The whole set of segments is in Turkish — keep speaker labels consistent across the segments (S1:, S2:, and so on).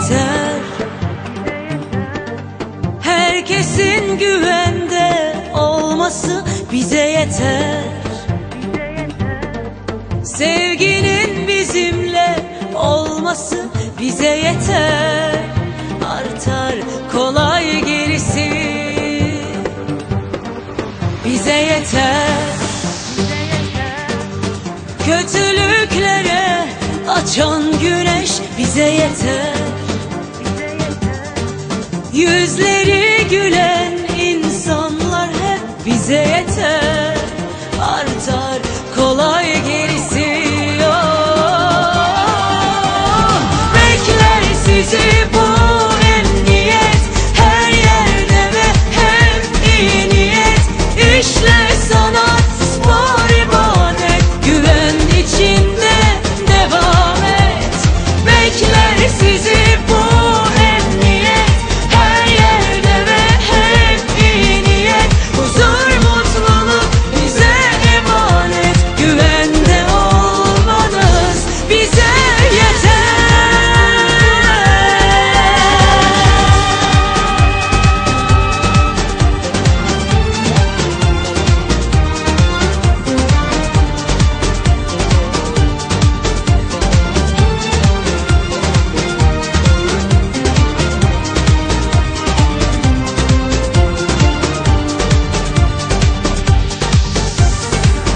S1: yeter. Herkesin güvende olması bize yeter. Sevginin bizimle olması bize yeter. Artar kolay gerisi. Bize yeter. Kötülüklere açan güneş bize yeter Yüzleri gülen insanlar hep bize yeter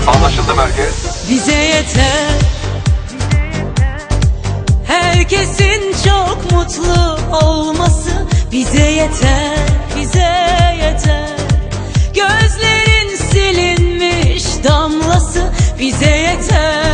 S2: Anlaşıldı merkez.
S1: bize yeter. Herkesin çok mutlu olması bize yeter Bize yeter. Gözlerin silinmiş damlası bize yeter